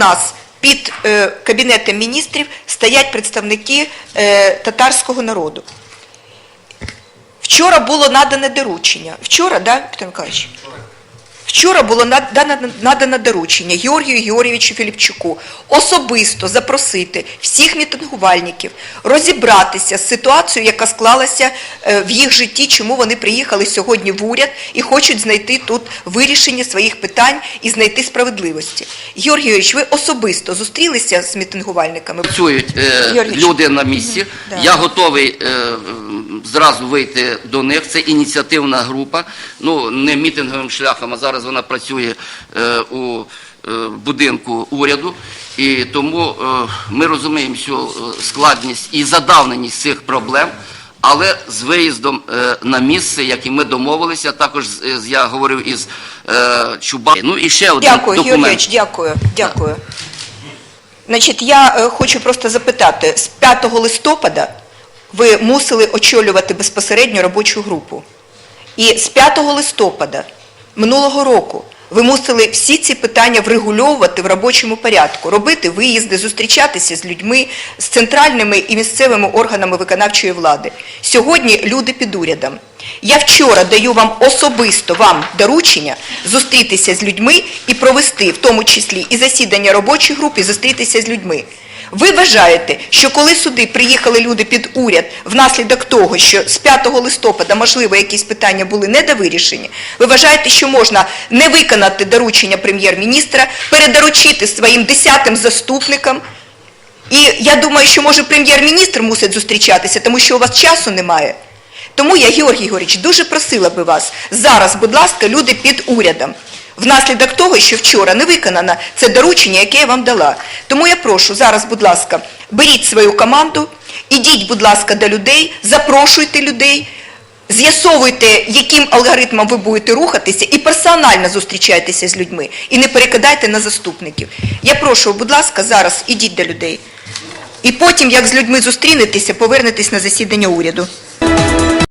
нас під е, Кабінетом міністрів стоять представники е, татарського народу. Вчора було надане доручення. Вчора, да, Петро Миколаївич? Вчора було над- дано- надано доручення Георгію Георгійовичу Філіпчуку особисто запросити всіх мітингувальників розібратися з ситуацією, яка склалася е, в їх житті, чому вони приїхали сьогодні в уряд і хочуть знайти тут вирішення своїх питань і знайти справедливості. Георгій Георгійович, ви особисто зустрілися з мітингувальниками? Працюють е, люди на місці. Я готовий е, зразу вийти до них. Це ініціативна група. Ну не мітинговим шляхом, а зараз вона працює е, у е, будинку уряду. І тому е, ми розуміємо всю е, складність і задавненість цих проблем. Але з виїздом е, на місце, як і ми домовилися, також я говорив із е, Чуба. Ну і ще один Дякую, документ. Георгійович, дякую, дякую. Значить, я хочу просто запитати, з 5 листопада ви мусили очолювати безпосередньо робочу групу. І з 5 листопада минулого року ви мусили всі ці питання врегульовувати в робочому порядку, робити виїзди, зустрічатися з людьми, з центральними і місцевими органами виконавчої влади. Сьогодні люди під урядом. Я вчора даю вам особисто вам доручення зустрітися з людьми і провести в тому числі і засідання робочої групи, і зустрітися з людьми. Ви вважаєте, що коли сюди приїхали люди під уряд внаслідок того, що з 5 листопада, можливо, якісь питання були недовирішені, ви вважаєте, що можна не виконати доручення прем'єр-міністра, передоручити своїм десятим заступникам? І я думаю, що може прем'єр-міністр мусить зустрічатися, тому що у вас часу немає. Тому я, Георгій Георгійович, дуже просила би вас зараз, будь ласка, люди під урядом. Внаслідок того, що вчора не виконано це доручення, яке я вам дала. Тому я прошу зараз, будь ласка, беріть свою команду, ідіть, будь ласка, до людей, запрошуйте людей, з'ясовуйте, яким алгоритмом ви будете рухатися, і персонально зустрічайтеся з людьми. І не перекидайте на заступників. Я прошу, будь ласка, зараз ідіть до людей. І потім, як з людьми зустрінетеся, повернетесь на засідання уряду.